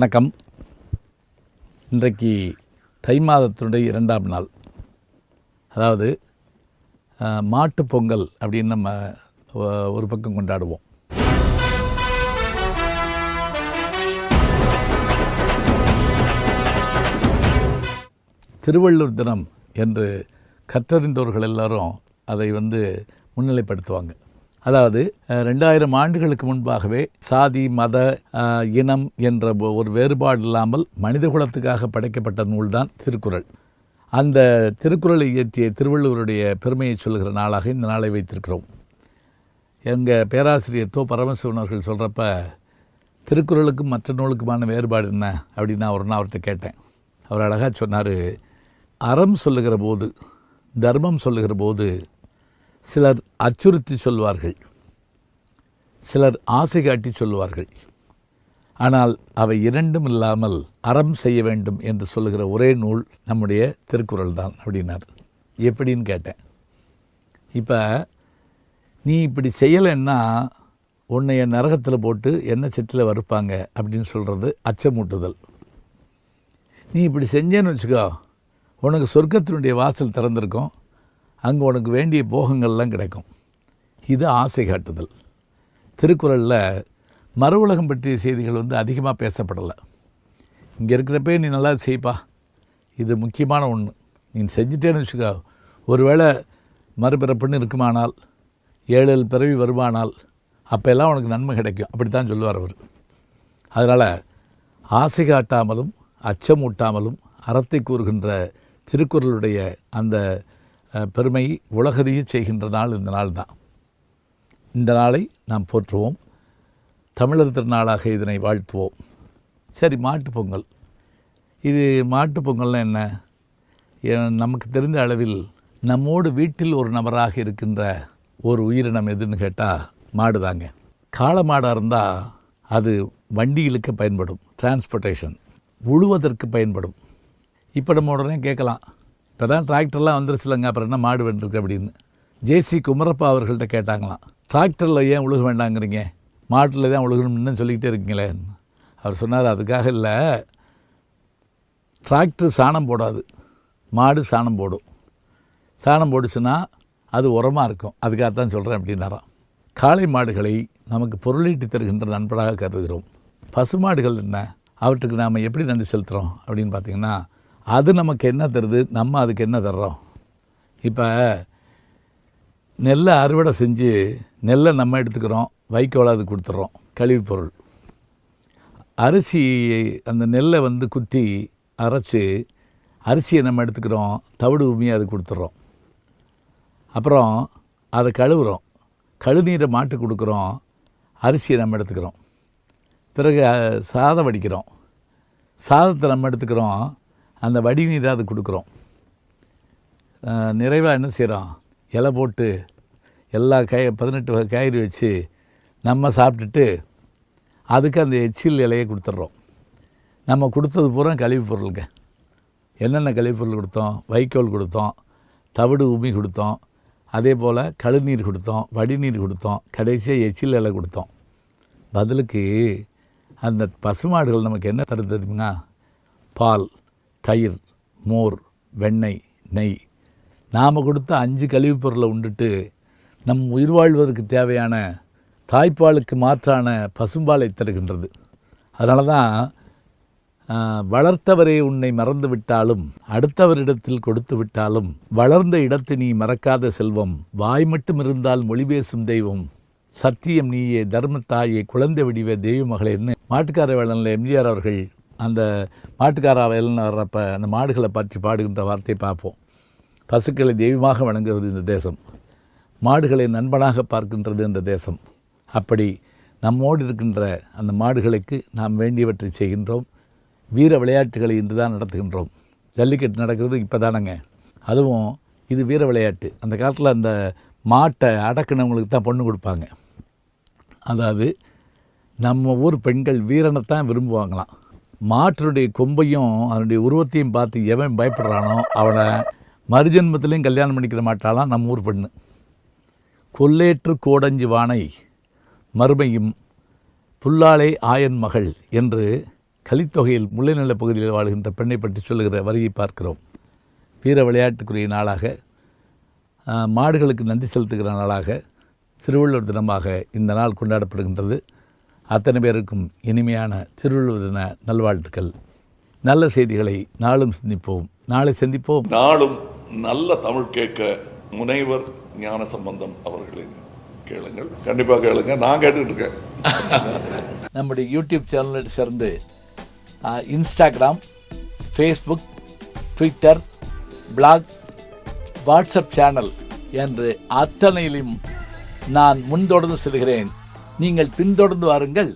வணக்கம். இன்றைக்கு தை மாதத்தினுடைய இரண்டாம் நாள். அதாவது மாட்டு பொங்கல் அப்படின்னு நம்ம ஒரு பக்கம் கொண்டாடுவோம். திருவள்ளூர் தினம் என்று கற்றறிந்தவர்கள் எல்லாரும் அதை வந்து முன்னிலைப்படுத்துவாங்க. அதாவது ரெண்டாயிரம் ஆண்டுகளுக்கு முன்பாகவே சாதி மத இனம் என்ற ஒரு வேறுபாடு இல்லாமல் மனித குலத்துக்காக படைக்கப்பட்ட நூல்தான் திருக்குறள். அந்த திருக்குறளை இயற்றிய திருவள்ளுவருடைய பெருமையை சொல்லுகிற நாளாக இந்த நாளை வைத்திருக்கிறோம். எங்கள் பேராசிரியர் தோ. பரமசிவன் அவர்கள் சொல்கிறப்ப திருக்குறளுக்கும் மற்ற நூலுக்குமான வேறுபாடு என்ன? அப்படின்னு நான் ஒரு நான் அவர்கிட்ட கேட்டேன். அவர் அழகாக சொன்னார் அறம் சொல்லுகிற போது தர்மம் சொல்லுகிற போது சிலர் அச்சுறுத்தி சொல்வார்கள். சிலர் ஆசை காட்டி சொல்வார்கள். ஆனால் அவை இரண்டும் இல்லாமல் அறம் செய்ய வேண்டும் என்று சொல்லுகிற ஒரே நூல் நம்முடைய திருக்குறள் தான் அப்படின்னார். எப்படின்னு கேட்டேன். இப்போ நீ இப்படி செய்யலைன்னா உன்னைய நரகத்தில் போட்டு என்ன செட்டில் வறுப்பாங்க அப்படின்னு சொல்கிறது அச்சமூட்டுதல். நீ இப்படி செஞ்சேன்னு வச்சுக்கோ உனக்கு சொர்க்கத்தினுடைய வாசல் திறந்திருக்கும் அங்கே உனக்கு வேண்டிய போகங்கள்லாம் கிடைக்கும். இது ஆசை காட்டுதல். திருக்குறளில் மறு உலகம் பற்றிய செய்திகள் வந்து அதிகமாக பேசப்படலை. இங்கே இருக்கிறப்பே நீ நல்லா செய்ப்பா. இது முக்கியமான ஒன்று நீ செஞ்சிட்டேன்னு வச்சுக்கோ. ஒருவேளை மறுபிறப்புன்னு இருக்குமானால் ஏழு பிறவி வருமானால் அப்போல்லாம் உனக்கு நன்மை கிடைக்கும். அப்படித்தான் சொல்லுவார் அவர். அதனால் ஆசை காட்டாமலும் அச்சமூட்டாமலும் அறத்தை கூறுகின்ற திருக்குறளுடைய அந்த பெருமை உலகறிய செய்கின்ற நாள் இந்த நாள் தான் இந்த நாளை நாம் போற்றுவோம். தமிழர் திருநாளாக இதனை வாழ்த்துவோம். சரி மாட்டுப் பொங்கல். இது மாட்டுப் பொங்கல்னால் என்ன? நமக்கு தெரிந்த அளவில் நம்மோடு வீட்டில் ஒரு நபராக இருக்கின்ற ஒரு உயிரினம் எதுன்னு கேட்டால் மாடு தாங்க காளை மாடாக இருந்தால் அது வண்டிகளுக்கு பயன்படும் டிரான்ஸ்போர்ட்டேஷன் உழுவதற்கு பயன்படும். இப்போ நம்ம உடனே கேட்கலாம். இப்போ தான் டிராக்டர்லாம் வந்துருச்சுலங்க அப்புறம் என்ன மாடு வேண்டியிருக்கு அப்படின்னு. ஜேசி குமரப்பா அவர்கள்ட்ட கேட்டாங்களாம் டிராக்டரில் ஏன் உழுக வேண்டாங்கிறீங்க? மாட்டில் தான் உழுகணும்னு சொல்லிக்கிட்டே இருக்கீங்களே. அவர் சொன்னார் அதுக்காக இல்லை டிராக்டர் சாணம் போடாது மாடு சாணம் போடும். சாணம் போடுச்சுன்னா அது உரமாக இருக்கும் அதுக்காக தான் சொல்கிறேன் அப்படின்னாராம். காளை மாடுகளை நமக்கு பொருளீட்டு தருகின்ற நண்பராக கருதுகிறோம். பசுமாடுகள் என்ன? அவற்றுக்கு நாம் எப்படி நன்றி செலுத்துகிறோம் அப்படின்னு பார்த்தீங்கன்னா அது நமக்கு என்ன தருது? நம்ம அதுக்கு என்ன தர்றோம்? இப்போ நெல்லை அறுவடை செஞ்சு நெல்லை நம்ம எடுத்துக்கிறோம் வைக்கோலை அது கொடுத்துட்றோம் கழிவு பொருள். அரிசி அந்த நெல்லை வந்து குத்தி அரைச்சி அரிசியை நம்ம எடுத்துக்கிறோம் தவிடு உமியை அது கொடுத்துட்றோம். அப்புறம் அதை கழுவுறோம். கழுநீரை மாட்டு கொடுக்குறோம் அரிசியை நம்ம எடுத்துக்கிறோம். பிறகு சாதம் வடிக்கிறோம். சாதத்தை நம்ம எடுத்துக்கிறோம் அந்த வடிநீரை அது கொடுக்குறோம். நிறைவாக என்ன செய்கிறோம் இலை போட்டு எல்லா கை பதினெட்டு வகை காய்கறி வச்சு நம்ம சாப்பிட்டுட்டு அதுக்கு அந்த எச்சில் இலையை கொடுத்துட்றோம். நம்ம கொடுத்தது பூரா கழிவுப் பொருளுங்க. என்னென்ன கழிவுப் பொருள் கொடுத்தோம்? வைக்கோல் கொடுத்தோம் தவிடு உமி கொடுத்தோம் அதே போல் கழுநீர் கொடுத்தோம் வடிநீர் கொடுத்தோம் கடைசியாக எச்சில் இலை கொடுத்தோம். பதிலுக்கு அந்த பசுமாடுகள் நமக்கு என்ன தருது தெரியுமா? பால். தயிர் மோர் வெண்ணெய் நெய். நாம் கொடுத்த அஞ்சு கழிவுப் பொருளை உண்டுட்டு நம் உயிர் வாழ்வதற்கு தேவையான தாய்ப்பாலுக்கு மாற்றான பசும்பாலை தருகின்றது. அதனால தான் வளர்த்தவரே உன்னை மறந்து விட்டாலும் அடுத்தவரிடத்தில் கொடுத்து விட்டாலும் வளர்ந்த இடத்தை நீ மறக்காத செல்வம் வாய் மட்டும் இருந்தால் மொழி பேசும் தெய்வம் சத்தியம் நீயே தர்மத்தாயே குழந்தை வடிவ தெய்வ மகளேன்னு மாட்டுக்கார வேளனில் எம்ஜிஆர் அவர்கள் அந்த மாட்டுக்காரா வேலன் வர்றப்ப அந்த மாடுகளை பற்றி பாடுகின்ற வார்த்தையை பார்ப்போம். பசுக்களை தெய்வமாக வணங்குவது இந்த தேசம். மாடுகளை நண்பனாக பார்க்கின்றது இந்த தேசம். அப்படி நம்மோடு இருக்கின்ற அந்த மாடுகளுக்கு நாம் வேண்டியவற்றை செய்கின்றோம். வீர விளையாட்டுகளை இன்று தான் நடத்துகின்றோம். ஜல்லிக்கட்டு நடக்கிறது இப்போ தானங்க அதுவும் இது வீர விளையாட்டு. அந்த காலத்தில் அந்த மாட்டை அடக்கினவங்களுக்கு தான் பொண்ணு கொடுப்பாங்க. அதாவது நம்ம ஊர் பெண்கள் வீரனை தான் விரும்புவாங்களாம். மாற்றுடைய கொம்பையும் அதனுடைய உருவத்தையும் பார்த்து எவன் பயப்படுறானோ அவனை மறுஜென்மத்திலையும் கல்யாணம் பண்ணிக்கிற மாட்டாலாம் நம்ம ஊர் பெண்ணு. கொல்லேற்று கோடஞ்சி வானை மறுமையும் புல்லாளே ஆயன் மகள் என்று கலித்தொகையில் முல்லைநில பகுதியில் வாழ்கின்ற பெண்ணை பற்றி சொல்லுகிற வரியை பார்க்கிறோம். வீர விளையாட்டுக்குரிய நாளாக மாடுகளுக்கு நன்றி செலுத்துகிற நாளாக திருவள்ளுவர் தினமாக இந்த நாள் கொண்டாடப்படுகின்றது. அத்தனை பேருக்கும் இனிமையான திருவள்ளுவர் தின நல்வாழ்த்துக்கள். நல்ல செய்திகளை நாளும் சிந்திப்போம். நாளை சந்திப்போம். நாளும் நல்ல தமிழ் கேட்க முனைவர் ஞான சம்பந்தம் அவர்களின் கேளுங்கள். கண்டிப்பா கேளுங்க. நான் கேட்டுட்டு இருக்கேன். நம்முடைய யூடியூப் சேனலை சேர்ந்து Instagram Facebook Twitter blog WhatsApp channel என்று அத்தனையிலும் நான் முன்தொடர்ந்து செல்கிறேன். நீங்கள் பின்தொடர்ந்து வாருங்கள்.